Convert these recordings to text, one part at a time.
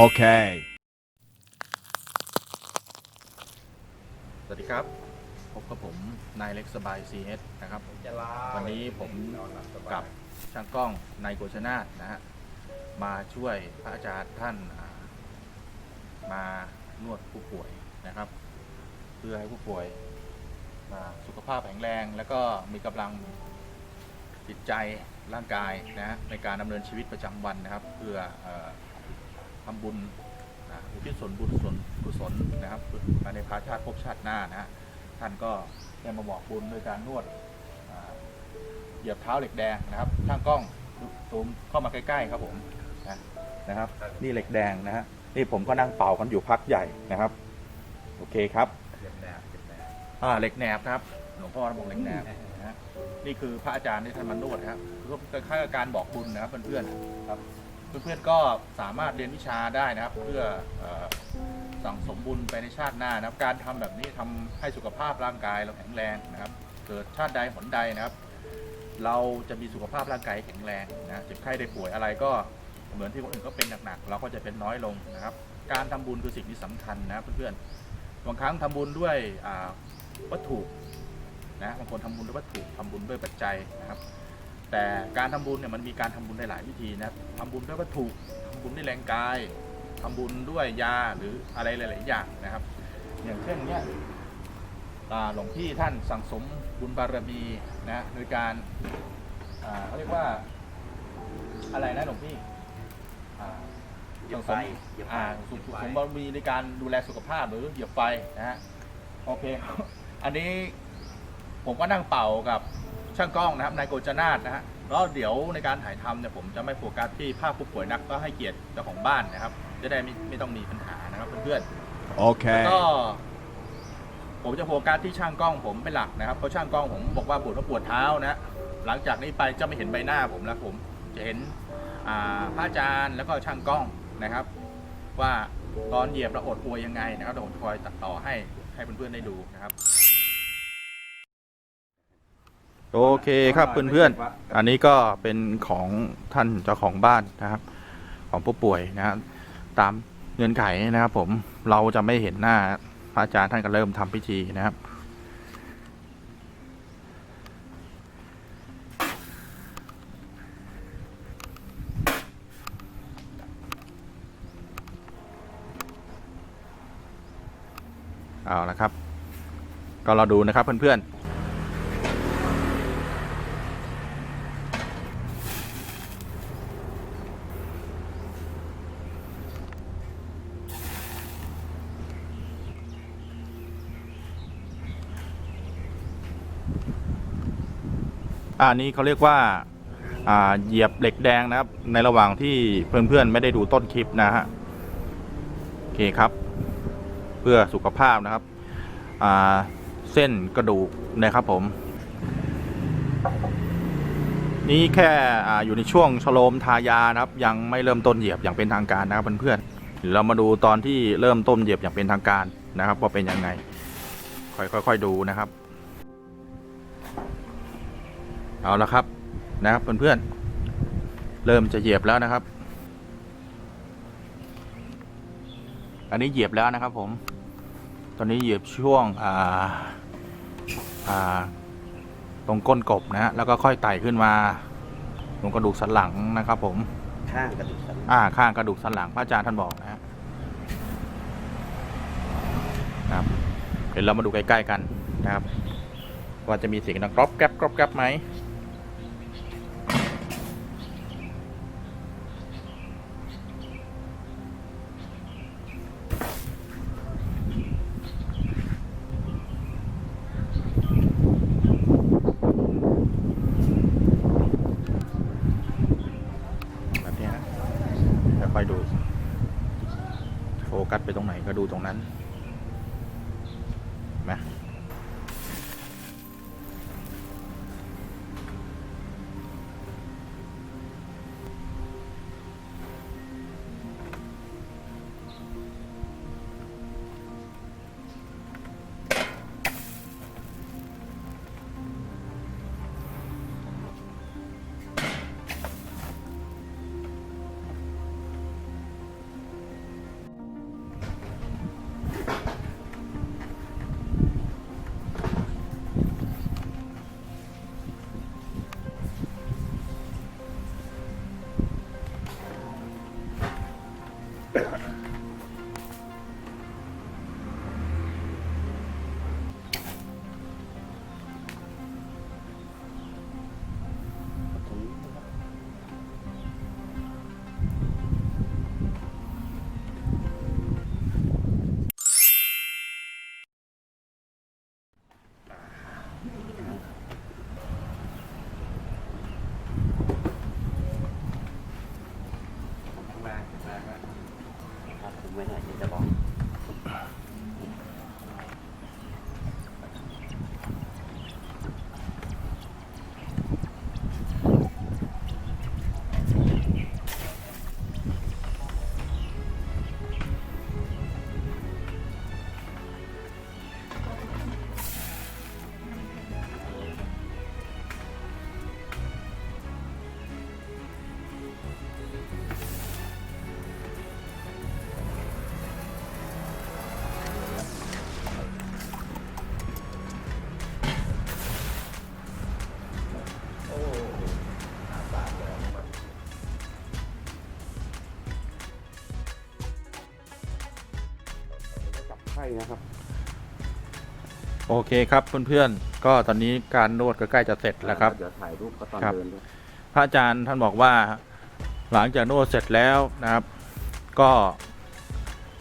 Okay. สวัสดีครับ พบกับผม นายเล็กสบาย CS นะครับ วันนี้ผมกับช่างกล้องนายโกชนาธนะฮะ มาช่วยพระอาจารย์ท่านอ่ามานวดผู้ป่วยนะครับ เพื่อให้ผู้ป่วยอ่าสุขภาพแข็งแรง แล้วก็มีกำลังจิตใจร่างกายนะฮะในการดำเนินชีวิตประจำวันนะครับ เพื่อเออ ทำบุญอ่าอุทิศส่วนบุญส่วนกุศลนะครับมาในภาชาติภพชาติหน้านะฮะท่านก็ได้มาบอกบุญโดยการนวดอ่าเหยียบเท้าเหล็กแดงนะครับช่างกล้องซูมเข้ามาใกล้ๆครับผมนะนะครับ นี่เหล็กแดงนะฮะนี่ผมก็นั่งเป่ากันอยู่พักใหญ่นะครับ โอเคครับอ่าเหล็กแหนบครับหลวงพ่อบอกเหล็กแหนบนะฮะนี่คือพระอาจารย์ที่ท่านมานวดนะครับก็คล้ายๆกับการบอกบุญนะครับเพื่อนๆครับ เพื่อนๆก็สามารถเรียนวิชาได้นะครับ เพื่อออสั่งสมบุญไปในชาติหน้านะครับ การทำแบบนี้ทำให้สุขภาพร่างกายเราแข็งแรงนะครับ เกิดชาติใดหนใดนะครับ เราจะมีสุขภาพร่างกายแข็งแรงนะเจ็บไข้ได้ป่วยอะไรก็เหมือนที่คนอื่นก็เป็นหนักๆเราก็จะเป็นน้อยลงนะครับ การทำบุญคือสิ่งที่สำคัญนะเพื่อนๆบางครั้งทำบุญด้วยวัตถุนะบางคนทำบุญด้วยวัตถุทำบุญด้วยปัจจัยนะครับ แต่การทำบุญเนี่ยมันมีการทำบุญได้หลายวิธีนะครับทำบุญด้วยวัตถุทำบุญด้วยแรงกายทำบุญด้วยยาหรืออะไรหลาย ๆ อย่างนะครับ อย่างเช่นเนี้ยอ่าหลวงพี่ท่านสั่งสมบุญบารมีนะโดยการอ่าเขาเรียกว่าอะไรนะหลวงพี่อ่าเหยียบไฟเหยียบไฟอ่าสุเหยียบไฟสมบารมีในการดูแลสุขภาพหรือเหยียบไฟนะฮะโอเค อันนี้ผมก็นั่งเป่ากับ ช่างกล้องนะครับนายโกจนาธนะฮะแล้วเดี๋ยวในการถ่ายทำเนี่ยผมจะไม่โฟกัสที่ภาพผู้ป่วยนักก็ให้เกียรติเจ้าของบ้านนะครับ จะได้ไม่ไม่ต้องมีปัญหานะครับเพื่อนๆ Okay. ก็ ผมจะโฟกัสที่ช่างกล้องผมเป็นหลักนะครับเพราะช่างกล้องผมบอกว่าปวดว่าปวดเท้านะหลังจากนี้ไปจะไม่เห็นใบหน้าผมแล้วผมจะเห็นอ่าพระอาจารย์แล้วก็ช่างกล้องนะครับ ว่าตอนเหยียบเราอดอวยยังไงนะครับเดี๋ยวผมคอยตัดต่อให้ให้เพื่อนๆได้ดูนะครับ โอเคครับเพื่อนๆ อันนี้ก็เป็นของท่านเจ้าของบ้านนะครับ ของผู้ป่วยนะครับตามเงื่อนไขนะครับผมเราจะไม่เห็นหน้าพระอาจารย์ท่านก็เริ่มทำพิธีนะครับ เอาละครับ ก็เราดูนะครับเพื่อนๆ อันนี้เขาเรียกว่าเหยียบเหล็กแดงนะครับ ในระหว่างที่เพื่อนๆไม่ได้ดูต้นคลิปนะฮะโอเคครับ เพื่อสุขภาพนะครับเส้นกระดูกนะครับผม นี่แค่ออยู่ในช่วงชโลมทายานะครับ ยังไม่เริ่มต้นเหยียบอย่างเป็นทางการนะครับเพื่อนๆเรามาดูตอนที่เริ่มต้นเหยียบอย่างเป็นทางการนะครับว่าเป็นยังไง ค่อยๆดูนะครับ เอาละครับนะครับ เพื่อนๆเริ่มจะเหยียบแล้วนะครับ อันนี้เหยียบแล้วนะครับ ผม ตอนนี้เหยียบช่วงอ่าอ่าตรงก้นกบนะฮะแล้วก็ค่อยไต่ขึ้นมาตรงกระดูกสันหลังนะครับ ผมข้างกระดูกสันหลังอ่าข้างกระดูกสันหลังพระอาจารย์ท่านบอกนะฮะครับเดี๋ยวเรามาดูใกล้ๆกันนะครับ ว่าจะมีเสียงดังกรอบแกรบกรอบแกรบไหม แบบนี้นะแล้วค่อยดู โฟ กัสไปตรงไหนก็ดูตรงนั้น แรงแข็งแรงแข็งแรงถึงเวลาจะบอก ช่นะครับ โอเคครับเพื่อนๆ ก็ตอนนี้การนวดก็ใกล้จะเสร็จแล้วครับ เดี๋ยวถ่ายรูปก็ตอนครับ เดินด้วยพระอาจารย์ท่านบอกว่าหลังจากนวดเสร็จแล้วนะครับ ก็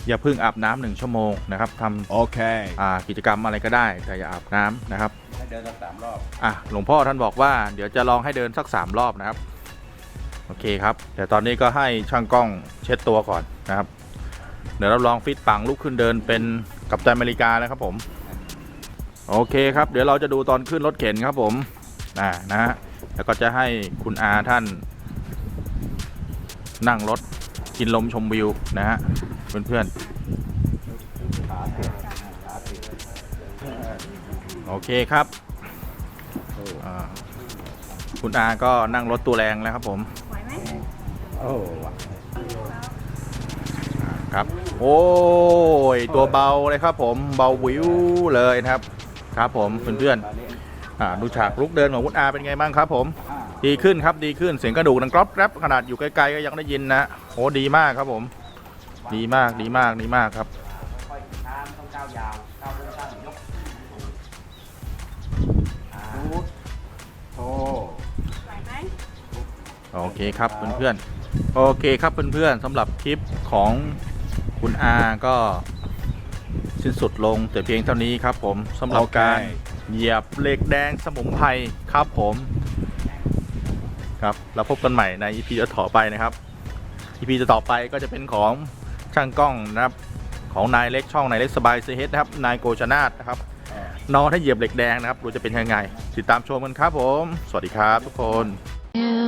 อย่าเพิ่งอาบน้ำหนึ่งชั่วโมงนะครับทำ Okay. อ่ากิจกรรมอะไรก็ได้แต่อย่าอาบน้ำนะครับ ให้เดินสักสามรอบ อะหลวงพ่อท่านบอกว่าเดี๋ยวจะลองให้เดินสักสามรอบนะครับ โอเคครับเดี๋ยวตอนนี้ก็ให้ช่างกล้องเช็ดตัวก่อนนะครับ เดี๋ยวเราลองฟิตปังลุกขึ้นเดินเป็น กัปตันอเมริกานะครับผม โอเคครับ เดี๋ยวเราจะดูตอนขึ้นรถเข็นครับผมอ่านะฮะแล้วก็จะให้คุณอาท่าน นั่งรถกินลมชมวิวนะฮะเพื่อนๆโอเคครับอ่าคุณอาก็นั่งรถตัวแรงแล้วครับผมโอ้ว่ะ ครับ โอ้ยตัวเบาเลยครับ ผมเบาวิวเลยนะครับ ครับผมเพื่อนๆอ่าดูฉากลุกเดินของคุณอาเป็นไงบ้างครับ ผม ดีขึ้นครับดีขึ้นเสียงกระดูกดังกรอบแกรบขนาดอยู่ไกลๆก็ยังได้ยินนะโอ้ดีมากครับผม ดีมากดีมากดีมากครับค่อยๆช้าไม่ต้อนๆยกอ่าโอ้โอเคครับเพื่อนๆโอเคครับเพื่อนๆสำหรับคลิปของ คุณอาก็สิ้นสุดลงแต่เพียงเท่านี้ครับผมสำหรับโอเคการเหยียบเหล็กแดงสมุนไพรครับผมครับเราพบกันใหม่ใน EP ต่อไปนะครับ EP ต่อไปก็จะเป็นของช่างกล้องนะครับของนายเล็กช่องนายเล็กสบายเซเฮดนะครับนายโกชนาธนะครับนอนให้เหยียบเหล็กแดงนะครับดูจะเป็นยังไง ติดตามชมกันครับผม สวัสดีครับทุกคน You